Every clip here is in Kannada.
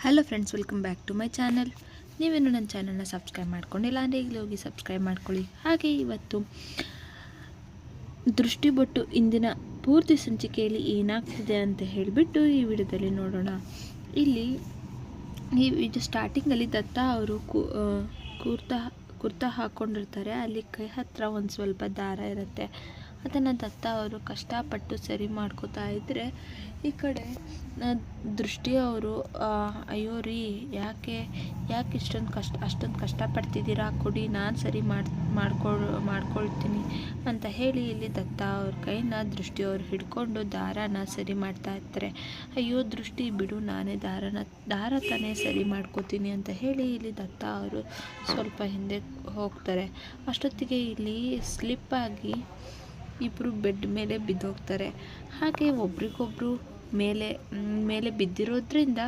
Hello friends welcome back to my channel ನೀವೇನು ನನ್ನ ಚಾನಲ್ನ ಸಬ್ಸ್ಕ್ರೈಬ್ ಮಾಡ್ಕೊಂಡಿಲ್ಲ ಅಂದರೆ ಈಗಲೇ ಹೋಗಿ ಸಬ್ಸ್ಕ್ರೈಬ್ ಮಾಡ್ಕೊಳ್ಳಿ. ಹಾಗೆ ಇವತ್ತು ದೃಷ್ಟಿಬೊಟ್ಟು ಇಂದಿನ ಪೂರ್ತಿ ಸಂಚಿಕೆಯಲ್ಲಿ ಏನಾಗ್ತಿದೆ ಅಂತ ಹೇಳಿಬಿಟ್ಟು ಈ ವಿಡಿಯೋದಲ್ಲಿ ನೋಡೋಣ. ಇಲ್ಲಿ ಈ ಇದು ಸ್ಟಾರ್ಟಿಂಗಲ್ಲಿ ದತ್ತ ಅವರು ಕುರ್ತಾ ಕುರ್ತಾ ಹಾಕ್ಕೊಂಡಿರ್ತಾರೆ ಅಲ್ಲಿ ಕೈ ಹತ್ತಿರ ಒಂದು ಸ್ವಲ್ಪ ದಾರ ಇರುತ್ತೆ. ಅದನ್ನು ದತ್ತ ಅವರು ಕಷ್ಟಪಟ್ಟು ಸರಿ ಮಾಡ್ಕೋತಾ ಇದ್ದರೆ ಈ ಕಡೆ ದೃಷ್ಟಿಯವರು ಅಯ್ಯೋ ರೀ, ಯಾಕೆ ಯಾಕೆ ಇಷ್ಟೊಂದು ಕಷ್ಟ, ಅಷ್ಟೊಂದು ಕಷ್ಟಪಡ್ತಿದ್ದೀರಾ? ಕೊಡಿ, ನಾನು ಸರಿ ಮಾಡಿ, ಮಾಡ್ಕೊಳ್, ಮಾಡ್ಕೊಳ್ತೀನಿ ಅಂತ ಹೇಳಿ ಇಲ್ಲಿ ದತ್ತ ಅವ್ರ ಕೈನ ದೃಷ್ಟಿಯವರು ಹಿಡ್ಕೊಂಡು ದಾರನ ಸರಿ ಮಾಡ್ತಾ ಇರ್ತಾರೆ ಅಯ್ಯೋ ದೃಷ್ಟಿ, ಬಿಡು, ನಾನೇ ದಾರನ, ದಾರ ತಾನೇ ಸರಿ ಮಾಡ್ಕೋತೀನಿ ಅಂತ ಹೇಳಿ ಇಲ್ಲಿ ದತ್ತ ಅವರು ಸ್ವಲ್ಪ ಹಿಂದೆ ಹೋಗ್ತಾರೆ. ಅಷ್ಟೊತ್ತಿಗೆ ಇಲ್ಲಿ ಸ್ಲಿಪ್ಪಾಗಿ ಇಬ್ಬರು ಬೆಡ್ ಮೇಲೆ ಬಿದ್ದೋಗ್ತಾರೆ. ಹಾಗೆ ಒಬ್ರಿಗೊಬ್ರು ಮೇಲೆ ಮೇಲೆ ಬಿದ್ದಿರೋದ್ರಿಂದ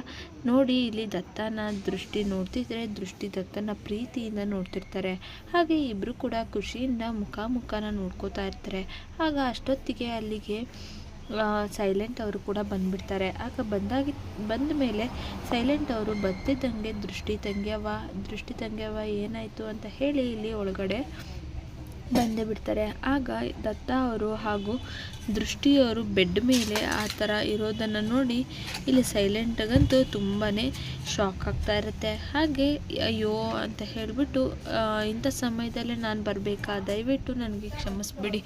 ನೋಡಿ ಇಲ್ಲಿ ದತ್ತನ ದೃಷ್ಟಿ ನೋಡ್ತಿದ್ರೆ ದೃಷ್ಟಿ ದತ್ತನ ಪ್ರೀತಿಯಿಂದ ನೋಡ್ತಿರ್ತಾರೆ. ಹಾಗೆ ಇಬ್ಬರು ಕೂಡ ಖುಷಿಯಿಂದ ಮುಖ ಮುಖನ ನೋಡ್ಕೋತಾ ಇರ್ತಾರೆ. ಆಗ ಅಷ್ಟೊತ್ತಿಗೆ ಅಲ್ಲಿಗೆ ಸೈಲೆಂಟ್ ಅವರು ಕೂಡ ಬಂದ್ಬಿಡ್ತಾರೆ. ಆಗ ಬಂದಾಗಿ, ಬಂದ ಮೇಲೆ ಸೈಲೆಂಟ್ ಅವರು ಬತ್ತಿದ್ದಂಗೆ ದೃಷ್ಟಿ ತಂಗ್ಯವ ದೃಷ್ಟಿ ತಂಗ್ಯವ ಏನಾಯಿತು? ಅಂತ ಹೇಳಿ ಇಲ್ಲಿ ಒಳಗಡೆ ಬಂದೇ ಬಿಡ್ತಾರೆ. ಆಗ ದತ್ತ ಅವರು ಹಾಗೂ ದೃಷ್ಟಿಯವರು ಬೆಡ್ ಮೇಲೆ ಆ ಥರ ಇರೋದನ್ನು ನೋಡಿ ಇಲ್ಲಿ ಸೈಲೆಂಟಾಗಂತೂ ತುಂಬಾ ಶಾಕ್ ಆಗ್ತಾ ಇರುತ್ತೆ. ಹಾಗೆ ಅಯ್ಯೋ ಅಂತ ಹೇಳಿಬಿಟ್ಟು ಇಂಥ ಸಮಯದಲ್ಲೇ ನಾನು ಬರಬೇಕಾ? ದಯವಿಟ್ಟು ನನಗೆ ಕ್ಷಮಿಸ್ಬಿಡಿ.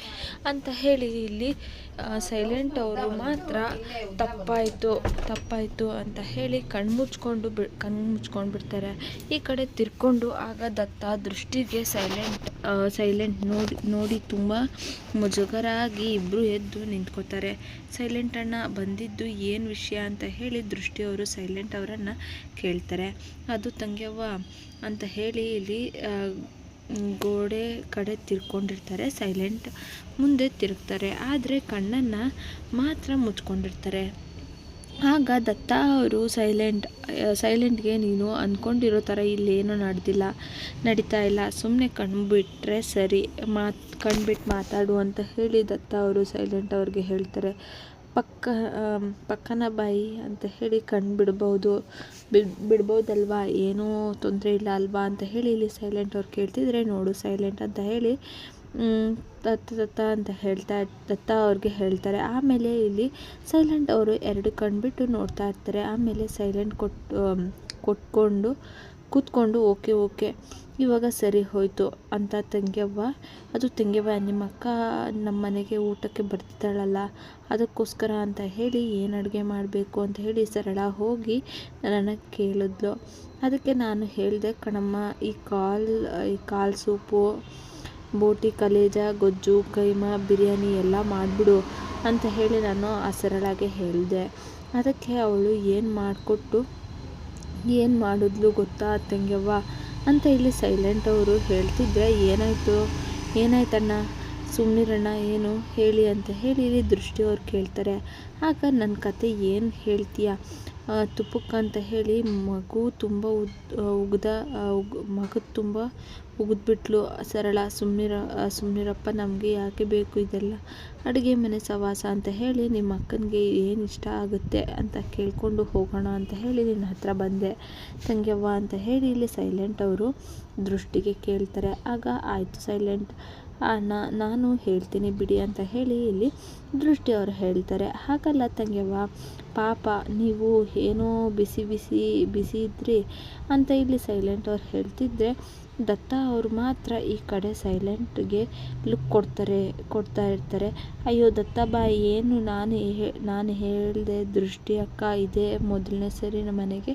ಅಂತ ಹೇಳಿ ಇಲ್ಲಿ ಸೈಲೆಂಟ್ ಅವರು ಮಾತ್ರ, ತಪ್ಪಾಯಿತು ತಪ್ಪಾಯಿತು ಅಂತ ಹೇಳಿ ಕಣ್ಣು ಮುಚ್ಕೊಂಡು ಬಿ ಕಣ್ಣು ಮುಚ್ಕೊಂಡು ಬಿಡ್ತಾರೆ ಈ ಕಡೆ ತಿರ್ಕೊಂಡು ಆಗ ದತ್ತ ದೃಷ್ಟಿಗೆ ಸೈಲೆಂಟ್ ಸೈಲೆಂಟ್ ನೋಡಿ ನೋಡಿ ತುಂಬ ಮುಜುಗರಾಗಿ ಇಬ್ಬರು ಎದ್ದು ನಿಂತ್ಕೋತಾರೆ. ಸೈಲೆಂಟ್ ಅಣ್ಣ ಬಂದಿದ್ದು ಏನು ವಿಷಯ ಅಂತ ಹೇಳಿ ದೃಷ್ಟಿಯವರು ಸೈಲೆಂಟ್ ಅವರನ್ನು ಕೇಳ್ತಾರೆ. ಅದು ತಂಗ್ಯವ್ವ ಅಂತ ಹೇಳಿ ಇಲ್ಲಿ ಗೋಡೆ ಕಡೆ ತಿರ್ಕೊಂಡಿರ್ತಾರೆ. ಸೈಲೆಂಟ್ ಮುಂದೆ ತಿರುಗ್ತಾರೆ. ಆದರೆ ಕಣ್ಣನ್ನು ಮಾತ್ರ ಮುಚ್ಕೊಂಡಿರ್ತಾರೆ. ಆಗ ದತ್ತ ಅವರು ಸೈಲೆಂಟ್, ಸೈಲೆಂಟ್ಗೆ ನೀನು ಅಂದ್ಕೊಂಡಿರೋ ಥರ ಇಲ್ಲೇನೂ ನಡೆದಿಲ್ಲ, ನಡೀತಾ ಇಲ್ಲ. ಸುಮ್ಮನೆ ಕಣ್ಬಿಟ್ರೆ ಸರಿ. ಮಾತು ಕಣ್ಬಿಟ್ಟು ಮಾತಾಡು ಅಂತ ಹೇಳಿ ದತ್ತ ಅವರು ಸೈಲೆಂಟ್ ಅವ್ರಿಗೆ ಹೇಳ್ತಾರೆ. ಪಕ್ಕ ಪಕ್ಕನ ಬಾಯಿ ಅಂತ ಹೇಳಿ ಕಣ್ಣು ಬಿಡ್ಬೋದು. ಬಿಡ್, ಬಿಡ್ಬೋದಲ್ವಾ? ಏನೂ ತೊಂದರೆ ಇಲ್ಲ ಅಲ್ವಾ? ಅಂತ ಹೇಳಿ ಇಲ್ಲಿ ಸೈಲೆಂಟ್ ಅವ್ರು ಕೇಳ್ತಿದ್ರೆ, ನೋಡು ಸೈಲೆಂಟ್ ಅಂತ ಹೇಳಿ ದತ್ತ ದತ್ತ ಅಂತ ಹೇಳ್ತಾ ದತ್ತ ಅವ್ರಿಗೆ ಹೇಳ್ತಾರೆ. ಆಮೇಲೆ ಇಲ್ಲಿ ಸೈಲೆಂಟ್ ಅವರು ಎರಡು ಕಣ್ಬಿಟ್ಟು ನೋಡ್ತಾ ಇರ್ತಾರೆ. ಆಮೇಲೆ ಸೈಲೆಂಟ್ ಕೊಟ್ಟು ಕೊಟ್ಕೊಂಡು, ಕೂತ್ಕೊಂಡು ಓಕೆ ಓಕೆ, ಇವಾಗ ಸರಿ ಹೋಯಿತು ಅಂತ ತಂಗ್ಯವ್ವ. ಅದು ತಂಗ್ಯವ್ವ, ನಿಮ್ಮ ಅಕ್ಕ ನಮ್ಮ ಮನೆಗೆ ಊಟಕ್ಕೆ ಬರ್ತಿದ್ದಾಳಲ್ಲ, ಅದಕ್ಕೋಸ್ಕರ ಅಂತ ಹೇಳಿ ಏನು ಅಡುಗೆ ಮಾಡಬೇಕು ಅಂತ ಹೇಳಿ ಸರಳ ಹೋಗಿ ನನಗೆ ಕೇಳಿದ್ಲು. ಅದಕ್ಕೆ ನಾನು ಹೇಳಿದೆ, ಕಣಮ್ಮ, ಈ ಕಾಲ್, ಈ ಕಾಲು ಸೂಪು ಬೋಟಿ, ಕಲೇಜ, ಗೊಜ್ಜು, ಕೈಮಾ, ಬಿರಿಯಾನಿ ಎಲ್ಲ ಮಾಡಿಬಿಡು ಅಂತ ಹೇಳಿ ನಾನು ಆ ಸರಳಾಗೆ ಹೇಳಿದೆ. ಅದಕ್ಕೆ ಅವಳು, ಏನು ಮಾಡಿಕೊಟ್ಟು? ಏನು ಮಾಡಿದ್ಲು ಗೊತ್ತಾ ತಂಗ್ಯವ್ವ? ಅಂತ ಇಲ್ಲಿ ಸೈಲೆಂಟ್ ಅವರು ಹೇಳ್ತಿದ್ರೆ, ಏನಾಯಿತು? ಏನಾಯ್ತಣ್ಣ ಸುಮ್ಮನಿರಣ್ಣ ಏನು? ಹೇಳಿ ಅಂತ ಹೇಳಿ ಇಲ್ಲಿ ದೃಷ್ಟಿಯವ್ರು ಕೇಳ್ತಾರೆ. ಆಗ ನನ್ನ ಕತೆ ಏನು ಹೇಳ್ತೀಯ? ತುಪ್ಪಕ್ಕೆ ಅಂತ ಹೇಳಿ ಮಗು ತುಂಬ ಉಗ್ದ ಉಗ್, ಮಗು ತುಂಬ ಉಗಿದ್ಬಿಟ್ಲು. ಸರಳ ಸುಮ್ಮನಿರ ಸುಮ್ಮನಿರಪ್ಪ ನಮಗೆ ಯಾಕೆ ಬೇಕು ಇದೆಲ್ಲ? ಅಡುಗೆ ಮನೆ ಸವಾಸ ಅಂತ ಹೇಳಿ ನಿಮ್ಮ ಅಕ್ಕನಿಗೆ ಏನು ಇಷ್ಟ ಆಗುತ್ತೆ ಅಂತ ಕೇಳಿಕೊಂಡು ಹೋಗೋಣ ಅಂತ ಹೇಳಿ ನಿನ್ನ ಹತ್ರ ಬಂದೆ. ತಂಗ್ಯವ್ವ ಅಂತ ಹೇಳಿ ಇಲ್ಲಿ ಸೈಲೆಂಟ್ ಅವರು ದೃಷ್ಟಿಗೆ ಕೇಳ್ತಾರೆ. ಆಗ ಆಯಿತು ಸೈಲೆಂಟ್. ನಾನು ಹೇಳ್ತೀನಿ ಬಿಡಿ ಅಂತ ಹೇಳಿ ಇಲ್ಲಿ ದೃಷ್ಟಿಯವರು ಹೇಳ್ತಾರೆ. ಹಾಗಲ್ಲ ತಂಗ್ಯವ್ವ ಪಾಪ ನೀವು ಏನೋ ಬಿಸಿ ಬಿಸಿ ಬಿಸಿ ಇದ್ರಿ ಅಂತ ಇಲ್ಲಿ ಸೈಲೆಂಟ್ ಅವ್ರು ಹೇಳ್ತಿದ್ರೆ ದತ್ತ ಅವರು ಮಾತ್ರ ಈ ಕಡೆ ಸೈಲೆಂಟ್ಗೆ ಲುಕ್ ಕೊಡ್ತಾರೆ, ಕೊಡ್ತಾ ಇರ್ತಾರೆ. ಅಯ್ಯೋ ದತ್ತ ಬಾ, ಏನು ನಾನು ನಾನು ಹೇಳಿದೆ ದೃಷ್ಟಿ ಅಕ್ಕ ಇದೇ, ಮೊದಲನೇ ಸರಿ ನಮ್ಮ ಮನೆಗೆ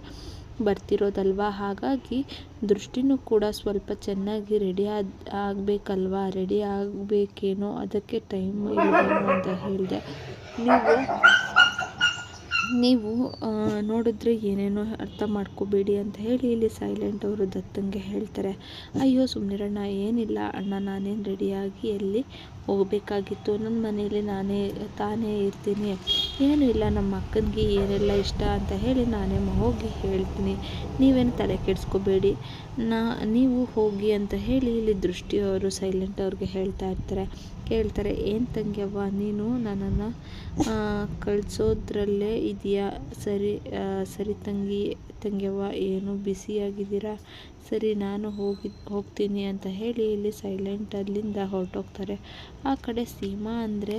ಬರ್ತಿರೋದಲ್ವಾ? ಹಾಗಾಗಿ ದೃಷ್ಟಿನೂ ಕೂಡ ಸ್ವಲ್ಪ ಚೆನ್ನಾಗಿ ರೆಡಿ ಆದ, ಆಗಬೇಕಲ್ವಾ? ರೆಡಿ ಆಗಬೇಕೇನೋ ಅದಕ್ಕೆ ಟೈಮ್ ಇಲ್ವೇನೋ ಅಂತ ಹೇಳಿದೆ. ನೀವು ನೀವು ನೋಡಿದ್ರೆ ಏನೇನೋ ಅರ್ಥ ಮಾಡ್ಕೋಬೇಡಿ ಅಂತ ಹೇಳಿ ಇಲ್ಲಿ ಸೈಲೆಂಟ್ ಅವರು ದತ್ತಂಗೆ ಹೇಳ್ತಾರೆ. ಅಯ್ಯೋ ಸುಮ್ಮನಿರಣ್ಣ ಏನಿಲ್ಲ ಅಣ್ಣ, ನಾನೇನು ರೆಡಿಯಾಗಿ ಎಲ್ಲಿ ಹೋಗಬೇಕಾಗಿತ್ತು? ನನ್ನ ಮನೇಲಿ ನಾನೇ, ತಾನೇ ಇರ್ತೀನಿ. ಏನು ಇಲ್ಲ, ನಮ್ಮ ಅಕ್ಕನಿಗೆ ಏನೆಲ್ಲ ಇಷ್ಟ ಅಂತ ಹೇಳಿ ನಾನೇ ಹೋಗಿ ಹೇಳ್ತೀನಿ. ನೀವೇನು ತಲೆ ಕೆಡಿಸ್ಕೋಬೇಡಿ. ನಾ, ನೀವು ಹೋಗಿ ಅಂತ ಹೇಳಿ ಇಲ್ಲಿ ದೃಷ್ಟಿಯವರು ಸೈಲೆಂಟ್ ಅವ್ರಿಗೆ ಹೇಳ್ತಾ ಇರ್ತಾರೆ. ಕೇಳ್ತಾರೆ ಏನು ತಂಗ್ಯವ್ವ ನೀನು ನನ್ನನ್ನು ಕಳಿಸೋದ್ರಲ್ಲೇ ಇದೆಯಾ ಸರಿ ಸರಿ ತಂಗಿ ತಂಗ್ಯವ್ವ ಏನು ಬ್ಯುಸಿಯಾಗಿದ್ದೀರಾ? ಸರಿ, ನಾನು ಹೋಗಿ, ಹೋಗ್ತೀನಿ ಅಂತ ಹೇಳಿ ಇಲ್ಲಿ ಸೈಲೆಂಟ್ ಅಲ್ಲಿಂದ ಹೊರಟೋಗ್ತಾರೆ. ಆ ಕಡೆ ಸೀಮಾ ಅಂದರೆ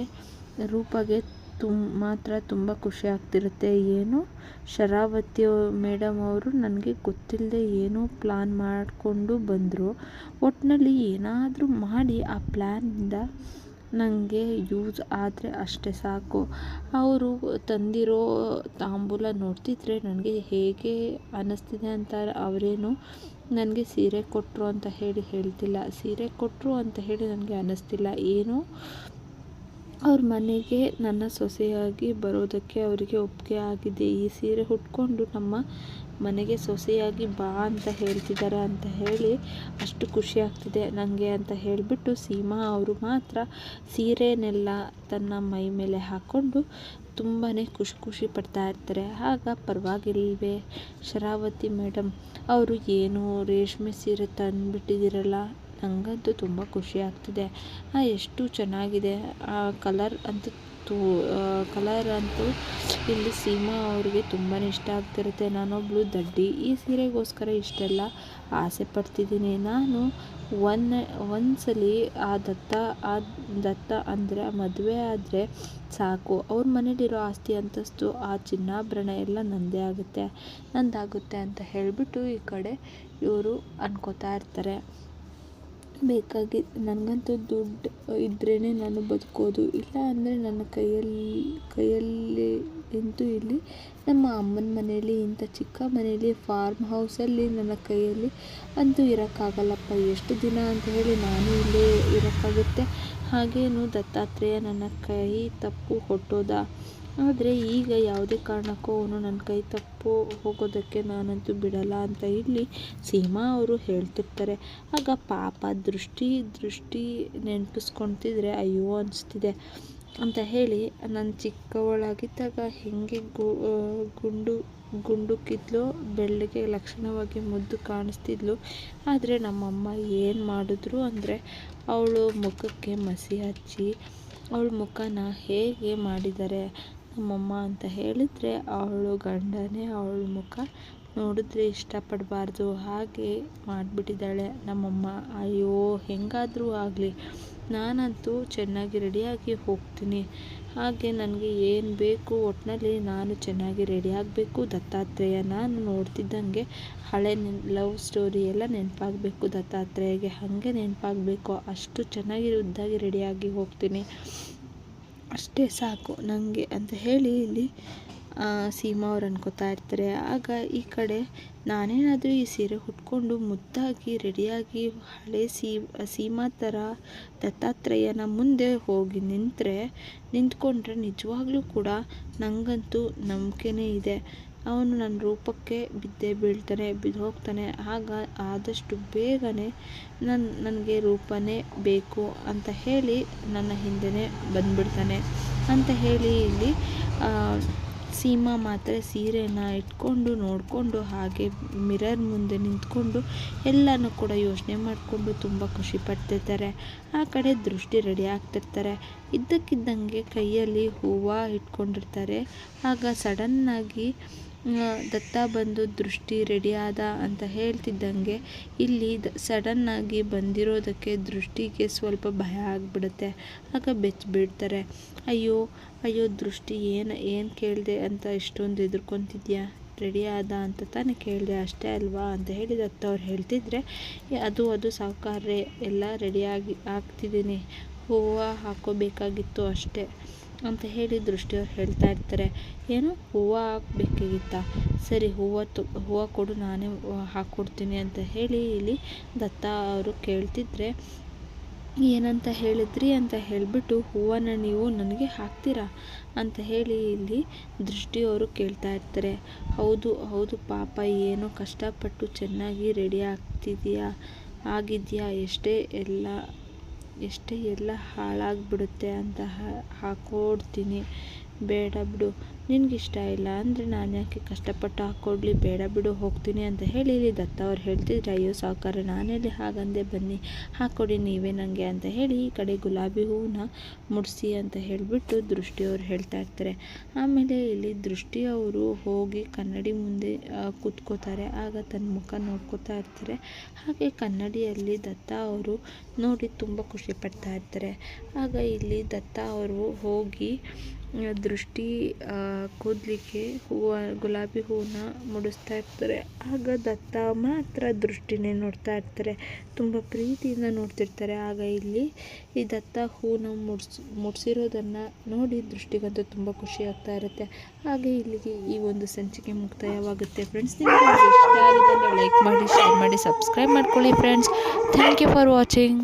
ರೂಪಾಗೆ ತುಮ್, ಮಾತ್ರ ತುಂಬ ಖುಷಿ ಆಗ್ತಿರುತ್ತೆ. ಏನು? ಶರಾವತಿ ಮೇಡಮ್ ಅವರು ನನಗೆ ಗೊತ್ತಿಲ್ಲದೆ ಏನೋ ಪ್ಲಾನ್ ಮಾಡಿಕೊಂಡು ಬಂದರು. ಒಟ್ಟಿನಲ್ಲಿ ಏನಾದರೂ ಮಾಡಿ ಆ ಪ್ಲ್ಯಾನಿಂದ ನನಗೆ ಯೂಸ್ ಆದರೆ ಅಷ್ಟೇ ಸಾಕು. ಅವರು ತಂದಿರೋ ತಾಂಬೂಲ ನೋಡ್ತಿದ್ರೆ ನನಗೆ ಹೇಗೆ ಅನ್ನಿಸ್ತಿದೆ ಅಂತ ಅವರೇನು ನನಗೆ ಸೀರೆ ಕೊಟ್ಟರು ಅಂತ ಹೇಳಿ ಹೇಳ್ತಿಲ್ಲ. ಸೀರೆ ಕೊಟ್ಟರು ಅಂತ ಹೇಳಿ ನನಗೆ ಅನ್ನಿಸ್ತಿಲ್ಲ ಏನೋ? ಅವ್ರ ಮನೆಗೆ ನನ್ನ ಸೊಸೆಯಾಗಿ ಬರೋದಕ್ಕೆ ಅವರಿಗೆ ಒಪ್ಪಿಗೆ ಆಗಿದೆ. ಈ ಸೀರೆ ಉಟ್ಕೊಂಡು ನಮ್ಮ ಮನೆಗೆ ಸೊಸೆಯಾಗಿ ಬಾ ಅಂತ ಹೇಳ್ತಿದ್ದಾರೆ ಅಂತ ಹೇಳಿ ಅಷ್ಟು ಖುಷಿ ಆಗ್ತಿದೆ ನನಗೆ ಅಂತ ಹೇಳಿಬಿಟ್ಟು ಸೀಮಾ ಅವರು ಮಾತ್ರ ಸೀರೆನೆಲ್ಲ ತನ್ನ ಮೈ ಮೇಲೆ ಹಾಕ್ಕೊಂಡು ತುಂಬಾ ಖುಷಿ ಖುಷಿ ಪಡ್ತಾ ಇರ್ತಾರೆ. ಆಗ ಪರವಾಗಿಲ್ವೇ ಶರಾವತಿ ಮೇಡಮ್ ಅವರು ಏನು ರೇಷ್ಮೆ ಸೀರೆ ತಂದುಬಿಟ್ಟಿದ್ದೀರಲ್ಲ ನನಗಂತೂ ತುಂಬ ಖುಷಿ ಆಗ್ತಿದೆ. ಎಷ್ಟು ಚೆನ್ನಾಗಿದೆ. ಆ ಕಲರ್ ಅಂತೂ ತೂ ಕಲರ್ ಅಂತೂ ಇಲ್ಲಿ ಸೀಮಾ ಅವ್ರಿಗೆ ತುಂಬಾ ಇಷ್ಟ ಆಗ್ತಿರುತ್ತೆ. ನಾನೊಬ್ಳು ದಡ್ಡಿ. ಈ ಸೀರೆಗೋಸ್ಕರ ಇಷ್ಟೆಲ್ಲ ಆಸೆ ಪಡ್ತಿದ್ದೀನಿ. ನಾನು ಒನ್, ಒಂದ್ಸಲಿ ಆ ದತ್ತ ಆ ದತ್ತ ಅಂದರೆ, ಮದುವೆ ಆದರೆ ಸಾಕು. ಅವ್ರ ಮನೇಲಿರೋ ಆಸ್ತಿ ಅಂತಸ್ತು, ಆ ಚಿನ್ನಾಭರಣ ಎಲ್ಲ ನಂದೇ ಆಗುತ್ತೆ. ನಂದಾಗುತ್ತೆ ಅಂತ ಹೇಳಿಬಿಟ್ಟು ಈ ಕಡೆ ಇವರು ಅನ್ಕೋತಾ ಇರ್ತಾರೆ. ಬೇಕಾಗಿ ನನಗಂತೂ ದುಡ್ಡು ಇದ್ರೇ ನಾನು ಬದುಕೋದು. ಇಲ್ಲ ಅಂದರೆ ನನ್ನ ಕೈಯಲ್ಲಿ ಕೈಯಲ್ಲಿ ಅಂತೂ ಇಲ್ಲಿ. ನಮ್ಮ ಅಮ್ಮನ ಮನೆಯಲ್ಲಿ, ಇಂಥ ಚಿಕ್ಕ ಮನೆಯಲ್ಲಿ ಫಾರ್ಮ್ ಹೌಸಲ್ಲಿ ನನ್ನ ಕೈಯಲ್ಲಿ ಅಂತೂ ಇರೋಕ್ಕಾಗಲ್ಲಪ್ಪ. ಎಷ್ಟು ದಿನ ಅಂತ ಹೇಳಿ ನಾನು ಇಲ್ಲೇ ಇರೋಕ್ಕಾಗುತ್ತೆ. ಹಾಗೇನು ದತ್ತಾತ್ರೇಯ ನನ್ನ ಕೈ ತಪ್ಪು ಹೊಟ್ಟೋದ ಆದರೆ ಈಗ ಯಾವುದೇ ಕಾರಣಕ್ಕೂ ಅವನು ನನ್ನ ಕೈ ತಪ್ಪು ಹೋಗೋದಕ್ಕೆ ನಾನಂತೂ ಬಿಡಲ್ಲ ಅಂತ ಇಲ್ಲಿ ಸೀಮಾ ಅವರು ಹೇಳ್ತಿರ್ತಾರೆ. ಆಗ ಪಾಪ ದೃಷ್ಟಿ ದೃಷ್ಟಿ ನೆನಪಿಸ್ಕೊತಿದ್ರೆ ಅಯ್ಯೋ ಅನಿಸ್ತಿದೆ ಅಂತ ಹೇಳಿ ನಾನು ಚಿಕ್ಕವಳಾಗಿದ್ದಾಗ ಹೆಂಗೆ ಗುಂಡು ಗುಂಡುಕ್ಕಿದ್ಲು ಬೆಳ್ಳಿಗೆ ಲಕ್ಷಣವಾಗಿ ಮುದ್ದು ಕಾಣಿಸ್ತಿದ್ಲು. ಆದರೆ ನಮ್ಮಮ್ಮ ಏನು ಮಾಡಿದ್ರು ಅಂದರೆ ಅವಳು ಮುಖಕ್ಕೆ ಮಸಿ ಹಚ್ಚಿ, ಅವಳ ಮುಖನ ಹೇಗೆ ಮಾಡಿದ್ದಾರೆ ನಮ್ಮಮ್ಮ ಅಂತ ಹೇಳಿದರೆ ಅವಳು ಗಂಡನೇ, ಅವಳ ಮುಖ ನೋಡಿದ್ರೆ ಇಷ್ಟಪಡಬಾರ್ದು. ಹಾಗೆ ಮಾಡಿಬಿಟ್ಟಿದ್ದಾಳೆ ನಮ್ಮಮ್ಮ. ಅಯ್ಯೋ, ಹೆಂಗಾದರೂ ಆಗಲಿ. ನಾನಂತೂ ಚೆನ್ನಾಗಿ ರೆಡಿಯಾಗಿ ಹೋಗ್ತೀನಿ. ಹಾಗೆ ನನಗೆ ಏನು ಬೇಕು ಒಟ್ಟಿನಲ್ಲಿ ನಾನು ಚೆನ್ನಾಗಿ ರೆಡಿಯಾಗಬೇಕು ದತ್ತಾತ್ರೇಯ, ನಾನು ನೋಡ್ತಿದ್ದಂಗೆ ಹಳೆ ಲವ್ ಸ್ಟೋರಿ ಎಲ್ಲ ನೆನಪಾಗಬೇಕು ದತ್ತಾತ್ರೇಯಗೆ. ಹಾಗೆ ನೆನಪಾಗಬೇಕು. ಅಷ್ಟು ಚೆನ್ನಾಗಿ ಉದ್ದಾಗಿ ರೆಡಿಯಾಗಿ ಹೋಗ್ತೀನಿ. ಅಷ್ಟೇ ಸಾಕು ನನಗೆ ಅಂತ ಹೇಳಿ ಇಲ್ಲಿ ಸೀಮಾ ಅವ್ರು ಅನ್ಕೋತಾ ಇರ್ತಾರೆ. ಆಗ ಈ ಕಡೆ ನಾನೇನಾದರೂ ಈ ಸೀರೆ ಉಟ್ಕೊಂಡು ಮುದ್ದಾಗಿ, ರೆಡಿಯಾಗಿ ಹಳೆ ಸೀ, ಸೀಮಾ ಥರ ದತ್ತಾತ್ರೇಯನ ಮುಂದೆ ಹೋಗಿ ನಿಂತರೆ, ನಿಂತ್ಕೊಂಡ್ರೆ ನಿಜವಾಗ್ಲೂ ಕೂಡ ನನಗಂತೂ ನಂಬಿಕೆನೇ ಇದೆ. ಅವನು ನನ್ನ ರೂಪಕ್ಕೆ ಬಿದ್ದೇ ಬೀಳ್ತಾನೆ ಬಿದ್ದು ಹೋಗ್ತಾನೆ ಆಗ ಆದಷ್ಟು ಬೇಗನೆ ನನ್ನ ನನಗೆ ರೂಪನೇ ಬೇಕು ಅಂತ ಹೇಳಿ ನನ್ನ ಹಿಂದೆಯೇ ಬಂದುಬಿಡ್ತಾನೆ. ಅಂತ ಹೇಳಿ ಇಲ್ಲಿ ಸೀಮಾ ಮಾತ್ರ ಸೀರೆನ ಇಟ್ಕೊಂಡು ನೋಡಿಕೊಂಡು ಹಾಗೆ ಮಿರರ್ ಮುಂದೆ ನಿಂತ್ಕೊಂಡು ಎಲ್ಲನೂ ಕೂಡ ಯೋಚನೆ ಮಾಡಿಕೊಂಡು ತುಂಬ ಖುಷಿ ಪಡ್ತಿರ್ತಾರೆ. ಆ ಕಡೆ ದೃಷ್ಟಿ ರೆಡಿ ಆಗ್ತಿರ್ತಾರೆ. ಇದ್ದಕ್ಕಿದ್ದಂಗೆ ಕೈಯಲ್ಲಿ ಹೂವು ಇಟ್ಕೊಂಡಿರ್ತಾರೆ. ಆಗ ಸಡನ್ನಾಗಿ ದತ್ತ ಬಂದು ದೃಷ್ಟಿ ರೆಡಿಯಾದ ಅಂತ ಹೇಳ್ತಿದ್ದಂಗೆ ಇಲ್ಲಿ ದ ಸಡನ್ನಾಗಿ ಬಂದಿರೋದಕ್ಕೆ ದೃಷ್ಟಿಗೆ ಸ್ವಲ್ಪ ಭಯ ಆಗಿಬಿಡುತ್ತೆ. ಆಗ ಬೆಚ್ಚಿಬಿಡ್ತಾರೆ ಅಯ್ಯೋ ಅಯ್ಯೋ ದೃಷ್ಟಿ ಏನು ಏನು ಕೇಳಿದೆ ಅಂತ ಇಷ್ಟೊಂದು ಹೆದರ್ಕೊತಿದ್ಯಾ? ರೆಡಿ ಆದ ಅಂತ ತಾನೇ ಕೇಳಿದೆ, ಅಷ್ಟೇ ಅಲ್ವಾ ಅಂತ ಹೇಳಿ ದತ್ತ ಅವ್ರು ಹೇಳ್ತಿದ್ರೆ ಅದು ಅದು ಸಾವುಕಾರ್ರೆ, ಎಲ್ಲ ರೆಡಿಯಾಗಿ ಆಗ್ತಿದ್ದೀನಿ ಹೂವು ಹಾಕೋಬೇಕಾಗಿತ್ತು ಅಷ್ಟೇ ಅಂತ ಹೇಳಿ ದೃಷ್ಟಿಯವ್ರು ಹೇಳ್ತಾ ಇರ್ತಾರೆ. ಏನು? ಹೂವು ಹಾಕ್ಬೇಕಾಗಿತ್ತ? ಸರಿ, ಹೂವು ತು, ಹೂವು ಕೊಡು, ನಾನೇ ಹಾಕ್ಕೊಡ್ತೀನಿ ಅಂತ ಹೇಳಿ ಇಲ್ಲಿ ದತ್ತ ಅವರು ಕೇಳ್ತಿದ್ರೆ, ಏನಂತ ಹೇಳಿದ್ರಿ? ಅಂತ ಹೇಳಿಬಿಟ್ಟು, ಹೂವನ್ನು ನೀವು ನನಗೆ ಹಾಕ್ತೀರಾ? ಅಂತ ಹೇಳಿ ಇಲ್ಲಿ ದೃಷ್ಟಿಯವರು ಕೇಳ್ತಾ ಇರ್ತಾರೆ. ಹೌದು ಹೌದು ಪಾಪ, ಏನೋ ಕಷ್ಟಪಟ್ಟು ಚೆನ್ನಾಗಿ ರೆಡಿ ಆಗ್ತಿದೆಯಾ? ಆಗಿದೆಯಾ? ಎಷ್ಟೇ ಎಲ್ಲ ಎಷ್ಟೇ ಎಲ್ಲ ಹಾಳಾಗಿಬಿಡುತ್ತೆ ಅಂತ ಹಾಕೊಡ್ತೀನಿ. ಬೇಡ ಬಿಡು. ನಿನಗಿಷ್ಟ ಇಲ್ಲ ಅಂದರೆ ನಾನು ಯಾಕೆ ಕಷ್ಟಪಟ್ಟು ಹಾಕ್ಕೊಡ್ಲಿ ಬೇಡ ಬಿಡು, ಹೋಗ್ತೀನಿ ಅಂತ ಹೇಳಿ ಇಲ್ಲಿ ದತ್ತ ಅವ್ರು ಹೇಳ್ತಿದ್ರೆ, ಅಯ್ಯೋ ಸಾವುಕಾರ ನಾನೆಲ್ಲಿ ಹಾಗಂದೆ ಬನ್ನಿ ಹಾಕ್ಕೊಡಿ ನೀವೇ ನನಗೆ ಅಂತ ಹೇಳಿ ಈ ಕಡೆ ಗುಲಾಬಿ ಹೂವನ್ನ ಮುಡಿಸಿ ಅಂತ ಹೇಳಿಬಿಟ್ಟು ದೃಷ್ಟಿಯವ್ರು ಹೇಳ್ತಾ ಇರ್ತಾರೆ. ಆಮೇಲೆ ಇಲ್ಲಿ ದೃಷ್ಟಿಯವರು ಹೋಗಿ ಕನ್ನಡಿ ಮುಂದೆ ಕೂತ್ಕೋತಾರೆ. ಆಗ ತನ್ನ ಮುಖ ನೋಡ್ಕೋತಾ ಇರ್ತಾರೆ. ಹಾಗೆ ಕನ್ನಡಿಯಲ್ಲಿ ದತ್ತ ಅವರು ನೋಡಿ ತುಂಬ ಖುಷಿ ಪಡ್ತಾ ಇರ್ತಾರೆ. ಆಗ ಇಲ್ಲಿ ದತ್ತ ಅವರು ಹೋಗಿ ದೃಷ್ಟಿ ಕೂದಲಿಗೆ ಹೂವು, ಗುಲಾಬಿ ಹೂವನ್ನ ಮುಡಿಸ್ತಾ ಇರ್ತಾರೆ. ಆಗ ದತ್ತ ಮಾತ್ರ ದೃಷ್ಟಿನೇ ನೋಡ್ತಾ ಇರ್ತಾರೆ. ತುಂಬ ಪ್ರೀತಿಯಿಂದ ನೋಡ್ತಿರ್ತಾರೆ. ಆಗ ಇಲ್ಲಿ ಈ ದತ್ತ ಹೂವನ್ನ ಮುಡ್ಸ್, ಮುಡ್ಸಿರೋದನ್ನು ನೋಡಿ ದೃಷ್ಟಿಗಂತೂ ತುಂಬ ಖುಷಿ ಆಗ್ತಾ ಇರುತ್ತೆ. ಹಾಗೆ ಇಲ್ಲಿಗೆ ಈ ಒಂದು ಸಂಚಿಕೆ ಮುಕ್ತಾಯವಾಗುತ್ತೆ. ಫ್ರೆಂಡ್ಸ್ ನಿಮಗೆ ಇಷ್ಟ ಆಗಿದೆ ಲೈಕ್ ಮಾಡಿ ಶೇರ್ ಮಾಡಿ ಸಬ್ಸ್ಕ್ರೈಬ್ ಮಾಡ್ಕೊಳ್ಳಿ friends thank you for watching